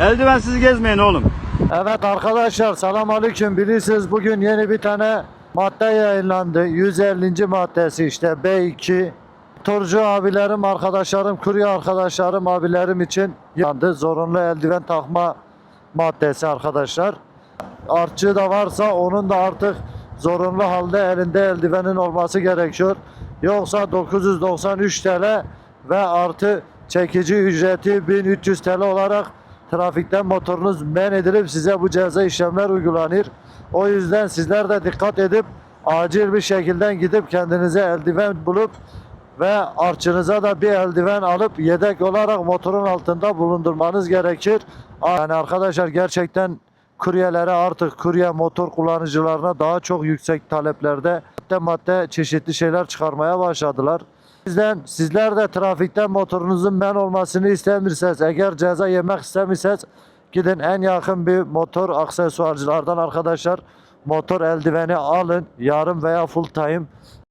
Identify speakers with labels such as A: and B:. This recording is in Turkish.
A: Eldivensiz gezmeyin oğlum.
B: Evet arkadaşlar selam aleyküm. Bilirsiniz bugün yeni bir tane madde yayınlandı. 150. maddesi işte B2. Turcu abilerim, arkadaşlarım, kurye arkadaşlarım, abilerim için yandı. Zorunlu eldiven takma maddesi arkadaşlar. Artçı da varsa onun da artık zorunlu halde elinde eldivenin olması gerekiyor. Yoksa 993 TL ve artı çekici ücreti 1300 TL olarak trafikten motorunuz men edilip size bu ceza işlemler uygulanır. O yüzden sizler de dikkat edip acil bir şekilde gidip kendinize eldiven bulup ve artçınıza da bir eldiven alıp yedek olarak motorun altında bulundurmanız gerekir. Yani arkadaşlar gerçekten kuryelere artık kurye motor kullanıcılarına daha çok yüksek taleplerde madde madde çeşitli şeyler çıkarmaya başladılar. Yüzden sizler de trafikten motorunuzun men olmasını istemirseniz, eğer ceza yemek istemirseniz gidin en yakın bir motor aksesuarcılardan arkadaşlar. Motor eldiveni alın yarım veya full time